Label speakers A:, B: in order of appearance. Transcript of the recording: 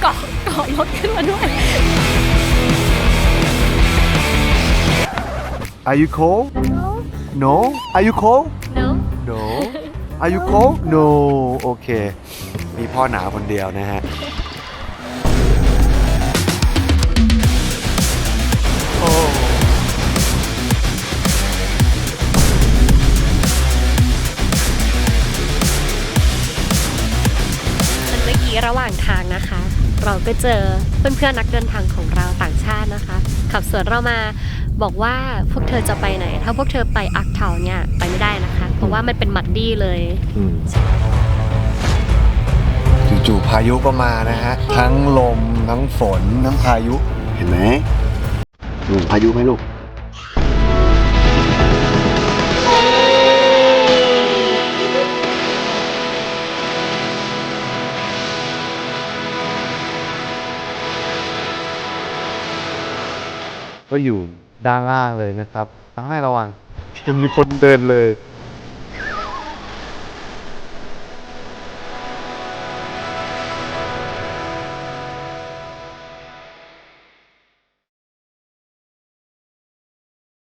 A: เกาะเกาะรถขึ้นมาด้วย
B: Are you cold No Are you cold
A: no
B: No Are you cold No โอเค มีพ่อหนาวคนเดียวนะฮะ
A: นเมื่อกี้ระหว่างทางนะคะ เราก็เจอเพื่อนๆนักเดินทางของเราต่างชาตินะคะ ขับสวนเรามาบอกว่าพวกเธอจะไปไหน ถ้าพวกเธอไปอักเทาเนี่ยไปไม่ได้นะคะ เพราะว่ามันเป็นมัดดี้เลย
B: จู่ๆพายุก็มานะฮะ ทั้งลมทั้งฝนทั้งพายุเห็นไหมดูพายุไหมลูก ก็อยู่ด้านล่างเลยนะครับต้องให้ระวังยังมีคนเดินเลย